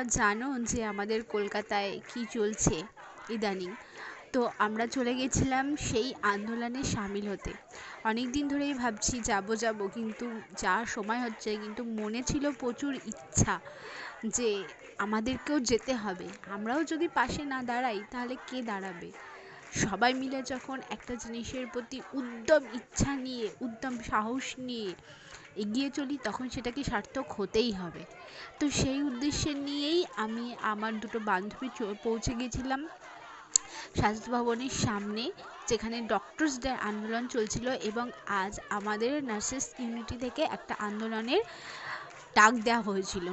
তোমরা জানো যে আমাদের কলকাতায় কি চলছে ইদানিং। তো আমরা চলে গেছিলাম সেই আন্দোলনে সামিল হতে। অনেক দিন ধরেই ভাবছি যাব যাব, কিন্তু যা সময় হচ্ছে, কিন্তু মনে ছিল প্রচুর ইচ্ছা যে আমাদেরকেও যেতে হবে। আমরাও যদি পাশে না দাঁড়াই, তাহলে কে দাঁড়াবে? সবাই মিলে যখন একটা জিনিসের প্রতি উদ্যম, ইচ্ছা নিয়ে, উদ্যম, সাহস নিয়ে এগিয়ে চলি, তখন সেটাকে সার্থক হতেই হবে। তো সেই উদ্দেশ্যে নিয়েই আমি আমার দুটো বান্ধবী পৌঁছে গেছিলাম স্বাস্থ্য ভবনের সামনে, যেখানে ডক্টরস ডে আন্দোলন চলছিল এবং আজ আমাদের নার্সেস ইউনিটি থেকে একটা আন্দোলনের ডাক দেওয়া হয়েছিল।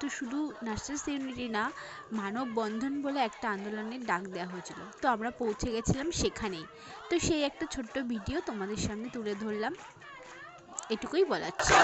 তো শুধু নার্সেস ইউনিটি না, মানববন্ধন বলে একটা আন্দোলনের ডাক দেওয়া হয়েছিল। তো আমরা পৌঁছে গেছিলাম সেখানেই। তো সেই একটা ছোট্ট ভিডিও তোমাদের সামনে তুলে ধরলাম। এটুকুই বলার ছিল।